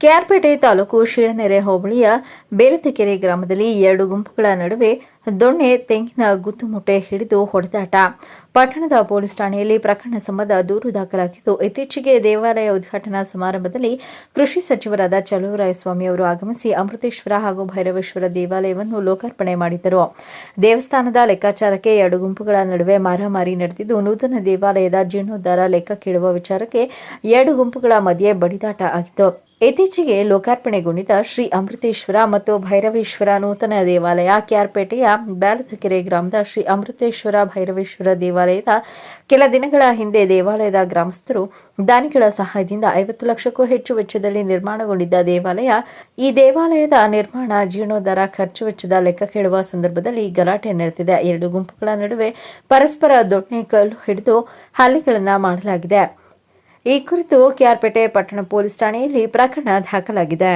ಕೆಆರ್ಪೇಟೆ ತಾಲೂಕು ಶಿಳನೆರೆ ಹೋಬಳಿಯ ಬೇಲತಕೆರೆ ಗ್ರಾಮದಲ್ಲಿ ಎರಡು ಗುಂಪುಗಳ ನಡುವೆ ದೊಣ್ಣೆ, ತೆಂಗಿನ ಗುತ್ತುಮುಟ್ಟೆ ಹಿಡಿದು ಹೊಡೆದಾಟ. ಪಟ್ಟಣದ ಪೊಲೀಸ್ ಠಾಣೆಯಲ್ಲಿ ಪ್ರಕರಣ ಸಂಬಂಧ ದೂರು ದಾಖಲಾಗಿದ್ದು, ಇತ್ತೀಚೆಗೆ ದೇವಾಲಯ ಉದ್ಘಾಟನಾ ಸಮಾರಂಭದಲ್ಲಿ ಕೃಷಿ ಸಚಿವರಾದ ಚಲುವರಾಯಸ್ವಾಮಿ ಅವರು ಆಗಮಿಸಿ ಅಮೃತೇಶ್ವರ ಹಾಗೂ ಭೈರವೇಶ್ವರ ದೇವಾಲಯವನ್ನು ಲೋಕಾರ್ಪಣೆ ಮಾಡಿದ್ದರು ದೇವಸ್ಥಾನದ ಲೆಕ್ಕಾಚಾರಕ್ಕೆ ಎರಡು ಗುಂಪುಗಳ ನಡುವೆ ಮಾರಾಮಾರಿ ನಡೆದಿದ್ದು, ನೂತನ ದೇವಾಲಯದ ಜೀರ್ಣೋದ್ಧಾರ ಲೆಕ್ಕ ಕೇಳುವ ವಿಚಾರಕ್ಕೆ ಎರಡು ಗುಂಪುಗಳ ಮಧ್ಯೆ ಬಡಿದಾಟ ಆಗಿತ್ತು. ಇತ್ತೀಚೆಗೆ ಲೋಕಾರ್ಪಣೆಗೊಂಡಿದ್ದ ಶ್ರೀ ಅಮೃತೇಶ್ವರ ಮತ್ತು ಭೈರವೇಶ್ವರ ನೂತನ ದೇವಾಲಯ ಕ್ಯಾರ್ಪೇಟೆಯ ಬ್ಯಾಲದಕೆರೆ ಗ್ರಾಮದ ಶ್ರೀ ಅಮೃತೇಶ್ವರ ಭೈರವೇಶ್ವರ ದೇವಾಲಯದ ಕೆಲ ದಿನಗಳ ಹಿಂದೆ ದೇವಾಲಯದ ಗ್ರಾಮಸ್ಥರು ದಾನಿಗಳ ಸಹಾಯದಿಂದ ಐವತ್ತು ಲಕ್ಷಕ್ಕೂ ಹೆಚ್ಚು ವೆಚ್ಚದಲ್ಲಿ ನಿರ್ಮಾಣಗೊಂಡಿದ್ದ ದೇವಾಲಯ, ಈ ದೇವಾಲಯದ ನಿರ್ಮಾಣ ಜೀರ್ಣೋದ್ಧಾರ ಖರ್ಚು ವೆಚ್ಚದ ಲೆಕ್ಕ ಕೇಳುವ ಸಂದರ್ಭದಲ್ಲಿ ಗಲಾಟೆ ನಡೆದಿದೆ. ಎರಡು ಗುಂಪುಗಳ ನಡುವೆ ಪರಸ್ಪರ ದೊಣ್ಣೆ ಕಲ್ಲು ಹಿಡಿದು ಹಲ್ಲೆಗಳನ್ನು ಮಾಡಲಾಗಿದೆ. ಈ ಕುರಿತು ಕೆಆರ್ಪೇಟೆ ಪಟ್ಟಣ ಪೊಲೀಸ್ ಠಾಣೆಯಲ್ಲಿ ಪ್ರಕರಣ ದಾಖಲಾಗಿದೆ.